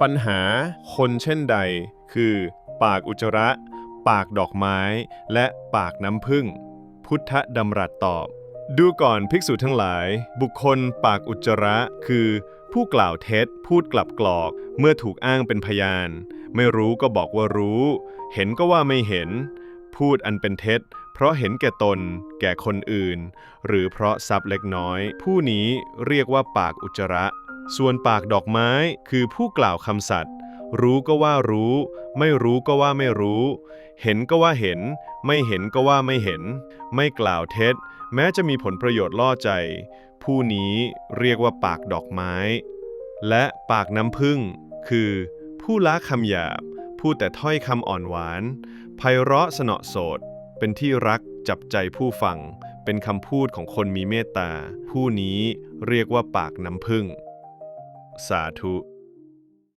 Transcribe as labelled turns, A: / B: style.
A: ปัญหาคนเช่นใด คือ ปากอุจจาระ ปากดอกไม้ และปากน้ำผึ้งพุทธดำรัสตอบ ดูก่อนภิกษุทั้งหลาย บุคคลปากอุจจาระ คือ ผู้กล่าวเท็จ พูดกลับกรอก เมื่อถูกอ้างเป็นพยาน ไม่รู้ก็บอกว่ารู้ เห็นก็ว่าไม่เห็น พูดอันเป็นเท็จ เพราะเห็นแก่ตน แก่คนอื่น หรือเพราะทรัพย์เล็กน้อย ผู้นี้เรียกว่าปากอุจจาระ ส่วนปากดอกไม้คือผู้กล่าวคำสัตย์รู้ก็ว่ารู้ ไม่รู้ก็ว่าไม่รู้ เห็นก็ว่าเห็น ไม่เห็นก็ว่าไม่เห็น ไม่กล่าวเท็จ แม้จะมีผลประโยชน์ล่อใจ ผู้นี้เรียกว่าปากดอกไม้ และปากน้ำผึ้งคือ ผู้ละคำหยาบ พูดแต่ถ้อยคำอ่อนหวานไพเราะสนอโสด เป็นที่รักจับใจผู้ฟัง เป็นคำพูดของคนมีเมตตา ผู้นี้เรียกว่าปากน้ำผึ้ง สาธุ